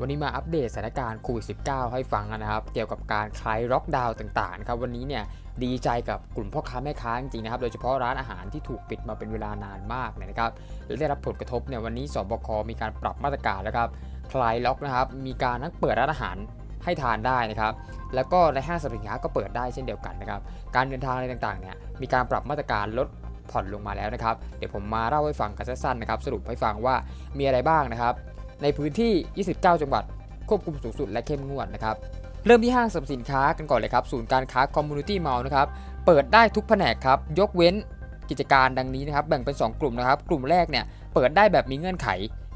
วันนี้มาอัปเดตสถานการณ์โควิด -19 ให้ฟังนะครับ เกี่ยวกับการคลายล็อกดาวน์ต่างๆนะครับวันนี้เนี่ยดีใจกับกลุ่มพ่อค้าแม่ค้าจริงๆนะครับ โดยเฉพาะร้านอาหารที่ถูกปิดมาเป็นเวลานานมากนะครับและได้รับผลกระทบเนี่ยวันนี้สบคมีการปรับมาตรการแล้วครับคลายล็อกนะครับ มีการทั้งเปิดร้านอาหารให้ทานได้นะครับ แล้วก็ในห้างสรรพสินค้าก็เปิดได้เช่นเดียวกันนะครับ การเดินทางอะไรต่างๆเนี่ยมีการปรับมาตรการลดผ่อนลงมาแล้วนะครับ เดี๋ยวผมมาเล่าให้ฟังกันสั้นๆนะครับ สรุปให้ฟังว่ามีอะไรบ้างนะครับ ในพื้นที่ 29 จังหวัด ควบคุมสูงสุดและเข้มงวดนะครับ เริ่มที่ห้างสรรพสินค้ากันก่อนเลยครับ ศูนย์การค้าคอมมูนิตี้มอลล์นะครับ เปิดได้ทุกแผนกครับ ยกเว้นกิจการดังนี้นะครับ แบ่งเป็น 2 กลุ่มนะครับ กลุ่มแรกเนี่ย เปิดได้แบบมีเงื่อนไข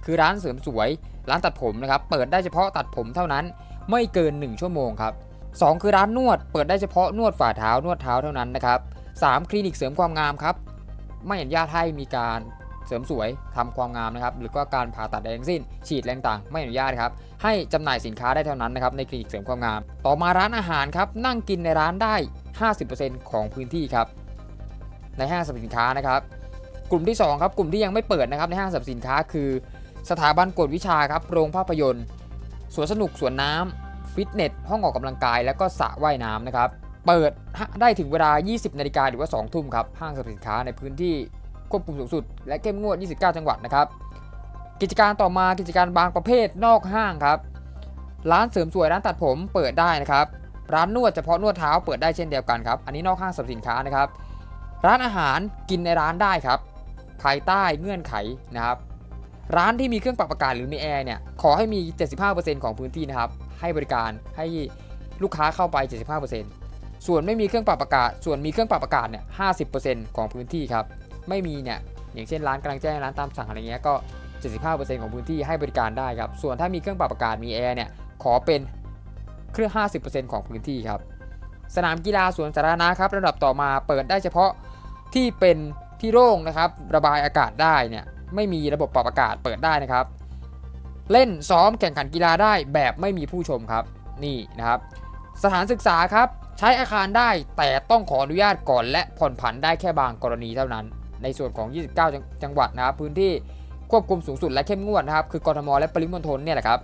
คือร้านเสริมสวย ร้านตัดผมนะครับ เปิดได้เฉพาะตัดผมเท่านั้น ไม่เกิน 1 ชั่วโมงครับ 2 คือร้านนวด เปิดได้เฉพาะนวดฝ่าเท้า นวดเท้าเท่านั้นนะครับ 3 คลินิกเสริมความงามครับ ไม่อนุญาตให้มีการ เสริมสวยทำความงามนะครับหรือก็การผ่าตัดใดทั้งสิ้น ฉีดแรงต่างไม่อนุญาตครับให้จำหน่ายสินค้าได้เท่านั้นนะครับในคลินิกเสริมความงาม ต่อมาร้านอาหารครับนั่งกินในร้านได้ 50%ของพื้นที่ครับในห้างสรรพสินค้านะครับกลุ่มที่2ครับกลุ่มที่ยังไม่เปิดนะครับในห้างสรรพสินค้า คือ สถาบันกวดวิชาครับโรงภาพยนตร์สวนสนุกสวนน้ำฟิตเนสห้องออกกำลังกาย แล้วก็สระว่ายน้ำนะครับเปิดได้ถึงเวลา 20 นาฬิกาหรือว่า 2 ทุ่มครับห้างสรรพสินค้าในพื้นที่ ควบคุมสูงสุด และเข้มงวด 29 จังหวัดนะครับ กิจการต่อมากิจการบางประเภทนอกห้างครับ ร้านเสริมสวยร้านตัดผมเปิดได้นะครับ ร้านนวดเฉพาะนวดเท้าเปิดได้เช่นเดียวกันครับ อันนี้นอกห้างสรรพสินค้านะครับ ร้านอาหารกินในร้านได้ครับ ภายใต้เงื่อนไขนะครับ ร้านที่มีเครื่องปรับอากาศหรือมีแอร์เนี่ย ขอให้มี 75%ของพื้นที่นะครับ ให้บริการให้ลูกค้าเข้าไป 75%ส่วนไม่มีเครื่องปรับอากาศ ส่วนมีเครื่องปรับอากาศเนี่ย 50%ของพื้นที่ครับ ไม่มีเนี่ยอย่างเช่นร้านกลางแจ้งร้านตามสั่งอะไรเงี้ยก็ 75%ของพื้นที่ให้บริการได้ครับส่วนถ้ามีเครื่องปรับอากาศมีแอร์เนี่ยขอเป็นเครื่อง 50%ของพื้นที่ครับสนามกีฬาสวนสาธารณะครับระดับต่อมาเปิดได้เฉพาะที่เป็นที่โล่งนะครับระบายอากาศได้เนี่ยไม่มีระบบปรับอากาศเปิดได้นะครับ เล่นซ้อมแข่งขันกีฬาได้แบบไม่มีผู้ชมครับนี่นะครับ สถานศึกษาครับใช้อาคารได้แต่ต้องขออนุญาตก่อนและผ่อนผันได้แค่บางกรณีเท่านั้น ในส่วนของ 29จังจังหวัดนะครับพื้นที่ควบคุมสูงสุดและเข้มงวดนะครับคือกรทมและปริมณฑลเนี่ยแหละครับ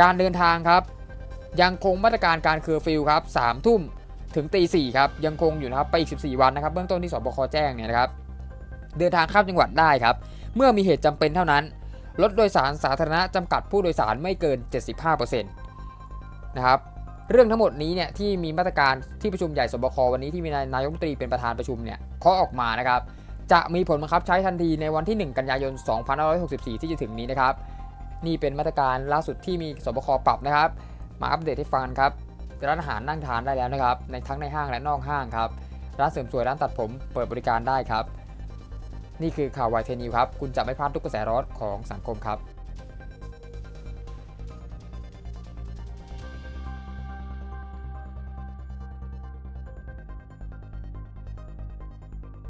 การเดินทางครับ ยังคงมาตรการการเคอร์ฟิวครับ3ทุ่มถึงตีสี่ครับยังคงอยู่นะครับไปอีก 14 วันนะครับเบื้องต้นที่สบคแจ้งเนี่ยนะครับเดินทางข้ามจังหวัดได้ครับ เมื่อมีเหตุจำเป็นเท่านั้น รถโดยสารสาธารณะจำกัดผู้โดยสารไม่เกิน 75%นะครับเรื่องทั้งหมดนี้เนี่ยที่มีมาตรการที่ประชุมใหญ่สบควันนี้ที่มีนายนายกรัฐมนตรีเป็นประธานประชุมเนี่ยเคาะออกมานะครับ จะมีผลบังคับใช้ทันทีในวันที่ 1 กันยายน 2564 ที่จะถึงนี้นะครับ นี่เป็นมาตรการล่าสุดที่มีสบคปรับนะครับ มาอัปเดตให้ฟังครับร้านอาหารนั่งทานได้แล้วนะครับ ในทั้งในห้างและนอกห้างครับ ร้านเสริมสวยร้านตัดผมเปิดบริการได้ครับ นี่คือข่าววายเทนิวครับ คุณจะไม่พลาดทุกกระแสร้อนของสังคมครับ